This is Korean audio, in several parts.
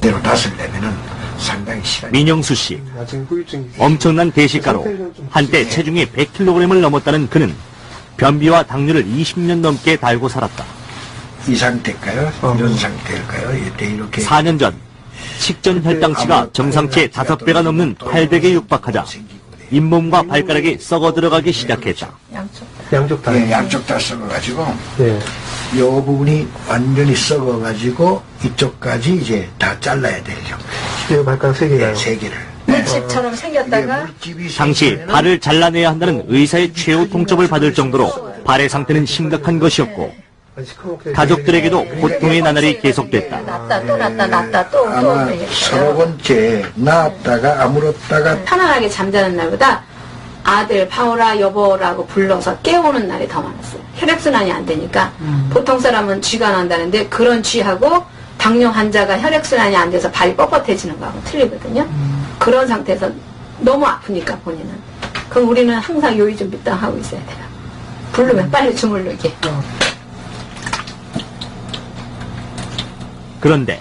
대로 내면은 상당히 시간이 민영수 씨 엄청난 대식가로 한때 체중이 100kg을 넘었다는 그는 변비와 당뇨를 20년 넘게 달고 살았다. 이 상태일까요? 어. 이런 상태일까요? 이때 이렇게 4년 전 식전 혈당치가 정상치의 5배가 넘는 800에 육박하자 잇몸과 발가락이 썩어 들어가기 시작했다. 양쪽. 양쪽 다. 예, 양쪽 다 썩어가지고 네. 이 부분이 완전히 썩어가지고 이쪽까지 이제 다 잘라야 되죠. 이 발가락 세 개가요. 네, 세 개를. 물집처럼 생겼다가 당시 발을 잘라내야 한다는 의사의 최후 통첩을 받을 정도로 발의 상태는 심각한 것이었고 아, 가족들에게도 고통의 나날이 계속됐다. 났다 또 났다 났다 또또 아마 서너 번째 나왔다가 아물었다가 편안하게 잠자는 날보다 아들 파오라 여보라고 불러서 깨우는 날이 더 많았어요. 혈액순환이 안 되니까 보통 사람은 쥐가 난다는데 그런 쥐하고 당뇨 환자가 혈액순환이 안 돼서 발이 뻣뻣해지는 거하고 틀리거든요. 그런 상태에서 너무 아프니까 본인은. 그럼 우리는 항상 요의 준비 딱 하고 있어야 돼요. 부르면 빨리 주물르게. 그런데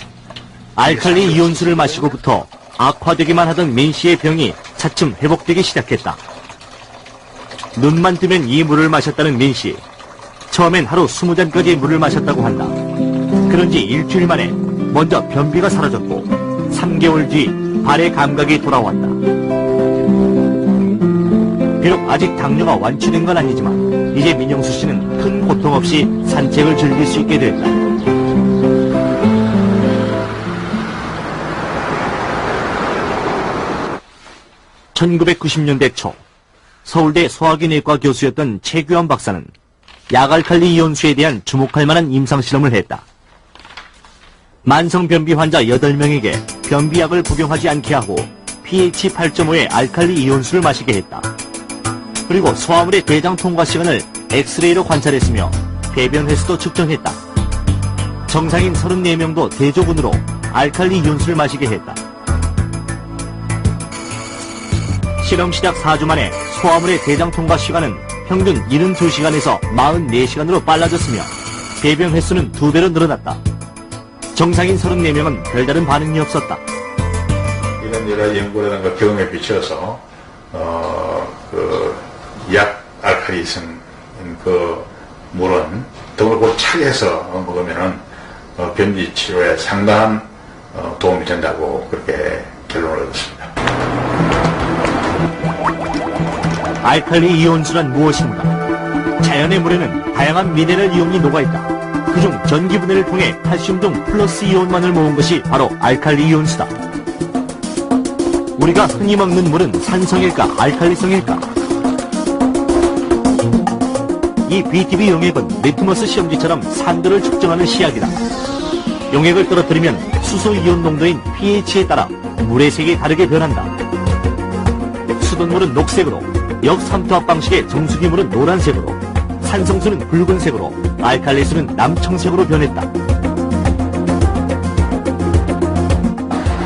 알칼리 이온수를 마시고부터 악화되기만 하던 민 씨의 병이 차츰 회복되기 시작했다. 눈만 뜨면 이 물을 마셨다는 민 씨. 처음엔 하루 20잔까지 물을 마셨다고 한다. 그런지 일주일 만에 먼저 변비가 사라졌고 3개월 뒤 발의 감각이 돌아왔다. 비록 아직 당뇨가 완치된 건 아니지만 이제 민영수 씨는 큰 고통 없이 산책을 즐길 수 있게 됐다. (1990년대) 초 서울대 소화기내과 교수였던 최규환 박사는 약알칼리 이온수에 대한 주목할 만한 임상실험을 했다. 만성변비 환자 8명에게 변비약을 복용하지 않게 하고 pH 8.5의 알칼리 이온수를 마시게 했다. 그리고 소화물의 대장 통과 시간을 엑스레이로 관찰했으며 배변 횟수도 측정했다. 정상인 34명도 대조군으로 알칼리 이온수를 마시게 했다. 실험 시작 4주 만에 소화물의 대장 통과 시간은 평균 72시간에서 44시간으로 빨라졌으며 배변 횟수는 2배로 늘어났다. 정상인 34명은 별다른 반응이 없었다. 이런 여러 연구라든가 경험에 비춰서 어, 어그약 알칼리성 그 물은 등을 꼭 차게 해서 먹으면은 어, 변비 치료에 상당한 어, 도움이 된다고 그렇게 결론을 얻었습니다. 알칼리 이온수란 무엇인가? 자연의 물에는 다양한 미네랄 이온이 녹아있다. 그중 전기분해를 통해 칼슘 등 플러스 이온만을 모은 것이 바로 알칼리 이온수다. 우리가 흔히 먹는 물은 산성일까 알칼리성일까? 이 BTB 용액은 리트머스 시험지처럼 산도를 측정하는 시약이다. 용액을 떨어뜨리면 수소 이온 농도인 pH에 따라 물의 색이 다르게 변한다. 수돗물은 녹색으로, 역삼투압 방식의 정수기물은 노란색으로, 산성수는 붉은색으로, 알칼리수는 남청색으로 변했다.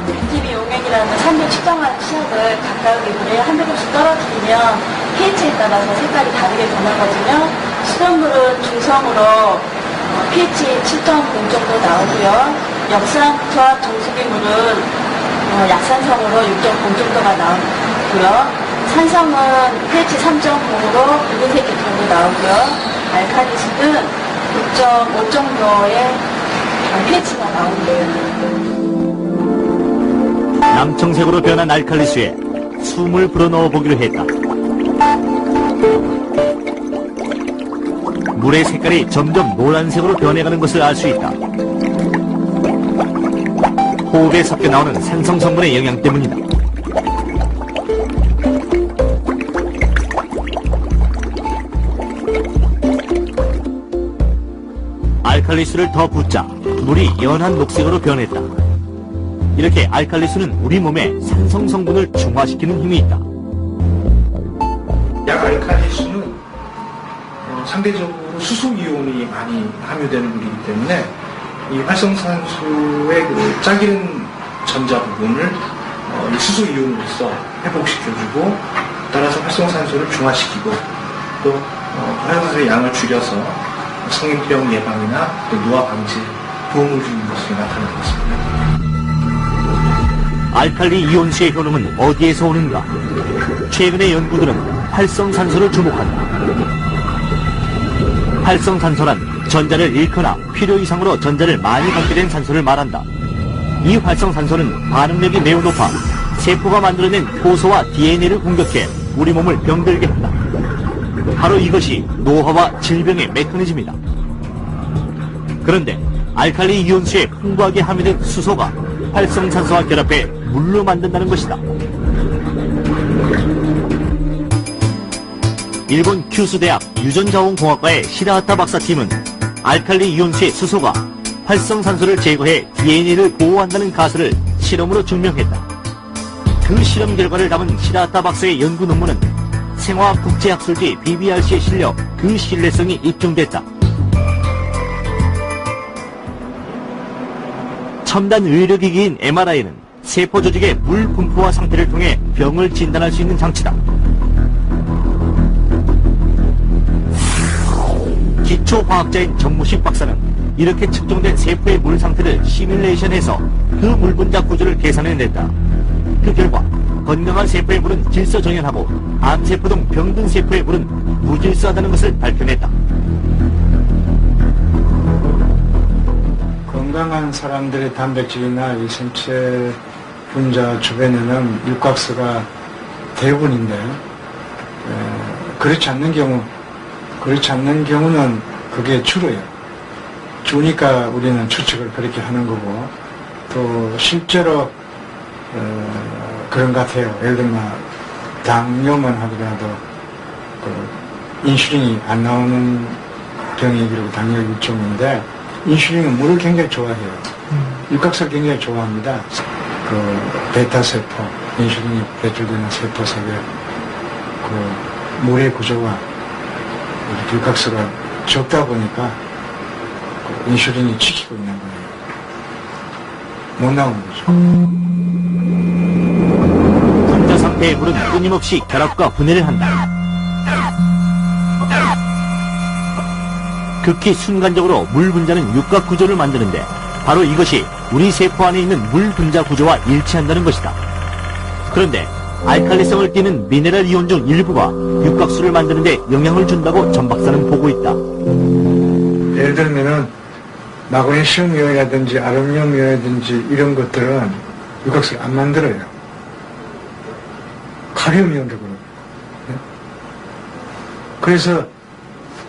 BTB 용액이라는 산도 측정하는 시약을 각각의 물에 한두 번씩 떨어뜨리면 pH에 따라서 색깔이 다르게 변하거든요. 수돗물은 중성으로 어, pH 7.0 정도 나오고요. 역산투압 정수기물은 어, 약산성으로 6.0 정도가 나오고요. 산성은 pH 3.0으로 붉은색 정도 나오고요. 알칼리수는 6.5 정도의 pH가 나오고요. 남청색으로 변한 알칼리수에 숨을 불어넣어 보기로 했다. 물의 색깔이 점점 노란색으로 변해가는 것을 알 수 있다. 호흡에 섞여 나오는 산성 성분의 영향 때문이다. 알칼리수를 더 붓자 물이 연한 녹색으로 변했다. 이렇게 알칼리수는 우리 몸에 산성 성분을 중화시키는 힘이 있다. 약 알칼리수는 어, 상대적으로 수소 이온이 많이 함유되는 물이기 때문에 이 활성산소의 그 짝이른 전자 부분을 어, 이 수소 이온으로서 회복시켜주고 따라서 활성산소를 중화시키고 또 어, 활성산소의 양을 줄여서 성인병 예방이나 또 노화 방지에 도움을 주는 것으로 나타나고 있습니다. 알칼리 이온수의 효능은 어디에서 오는가? 최근의 연구들은 활성산소를 주목한다. 활성산소란 전자를 잃거나 필요 이상으로 전자를 많이 갖게 된 산소를 말한다. 이 활성산소는 반응력이 매우 높아 세포가 만들어낸 효소와 DNA를 공격해 우리 몸을 병들게 한다. 바로 이것이 노화와 질병의 메커니즘이다. 그런데 알칼리 이온수에 풍부하게 함유된 수소가 활성산소와 결합해 물로 만든다는 것이다. 일본 큐스 대학 유전자원공학과의 시라하타 박사팀은 알칼리 이온수의 수소가 활성산소를 제거해 DNA를 보호한다는 가설을 실험으로 증명했다. 그 실험 결과를 담은 시라하타 박사의 연구 논문은 생화학 국제학술지 BBRC에 실려 그 신뢰성이 입증됐다. 첨단 의료기기인 MRI는 세포 조직의 물 분포와 상태를 통해 병을 진단할 수 있는 장치다. 기초과학자인 정무식 박사는 이렇게 측정된 세포의 물 상태를 시뮬레이션해서 그 물 분자 구조를 계산해냈다. 그 결과 건강한 세포의 물은 질서정연하고 암세포 등 병든 세포의 물은 무질서하다는 것을 밝혀냈다. 건강한 사람들의 단백질이나 이 생체 분자 주변에는 육각수가 대부분인데 에, 그렇지 않는 경우 그렇지 않는 경우는 그게 줄어요. 주니까 우리는 추측을 그렇게 하는 거고 또 실제로 어, 그런 것 같아요. 예를 들면 당뇨만 하더라도 그 인슐린이 안 나오는 병이 그리고 당뇨 일종인데 인슐린은 물을 굉장히 좋아해요. 육각수를 굉장히 좋아합니다. 그 베타 세포, 인슐린이 배출되는 세포 속에 그 물의 구조가 육각수가 적다 보니까 그 인슐린이 지키고 있는 거예요. 못 나오는 거죠. 분자 상태의 물은 끊임없이 결합과 분해를 한다. 극히 순간적으로 물 분자는 육각 구조를 만드는데 바로 이것이 우리 세포 안에 있는 물 분자 구조와 일치한다는 것이다. 그런데 알칼리성을 띠는 미네랄 이온 중 일부가 육각수를 만드는데 영향을 준다고 전 박사는 보고 있다. 예를 들면은 이온이라든지 아르미늄 이온이라든지 이런 것들은 육각수를 안 만들어요. 카리움 이온도 그렇고. 네? 그래서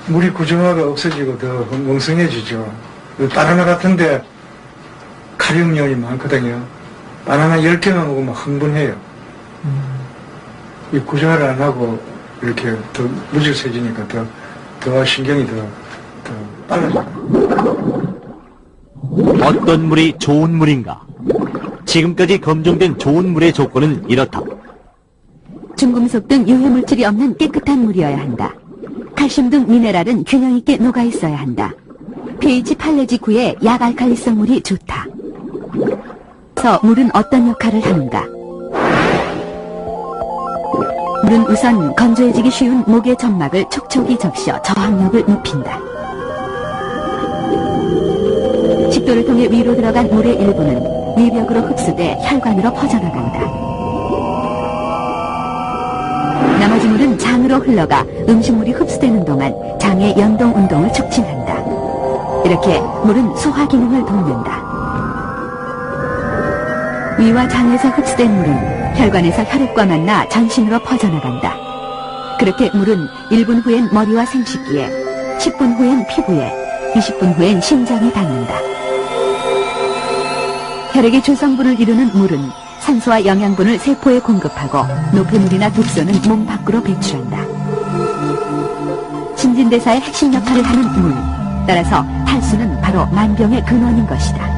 물이 구조화가 없어지고 더 멍성해지죠. 그 바나나 같은데 카리움 이온이 많거든요. 바나나 10개만 먹으면 흥분해요. 이 구조화를 안 하고 이렇게 더 무질서해지니까 더, 더 신경이 더, 더 빨라져요. 어떤 물이 좋은 물인가? 지금까지 검증된 좋은 물의 조건은 이렇다. 중금속 등 유해물질이 없는 깨끗한 물이어야 한다. 칼슘 등 미네랄은 균형 있게 녹아 있어야 한다. pH 8 내지 9의 약알칼리성 물이 좋다. 그래서 물은 어떤 역할을 하는가? 물은 우선 건조해지기 쉬운 목의 점막을 촉촉이 적셔 저항력을 높인다. 식도를 통해 위로 들어간 물의 일부는 위벽으로 흡수돼 혈관으로 퍼져나간다. 나머지 물은 장으로 흘러가 음식물이 흡수되는 동안 장의 연동 운동을 촉진한다. 이렇게 물은 소화 기능을 돕는다. 위와 장에서 흡수된 물은 혈관에서 혈액과 만나 전신으로 퍼져나간다. 그렇게 물은 1분 후엔 머리와 생식기에, 10분 후엔 피부에, 20분 후엔 심장에 닿는다. 혈액의 조성분을 이루는 물은 산소와 영양분을 세포에 공급하고 노폐물이나 독소는 몸 밖으로 배출한다. 신진대사의 핵심 역할을 하는 물. 따라서 탈수는 바로 만병의 근원인 것이다.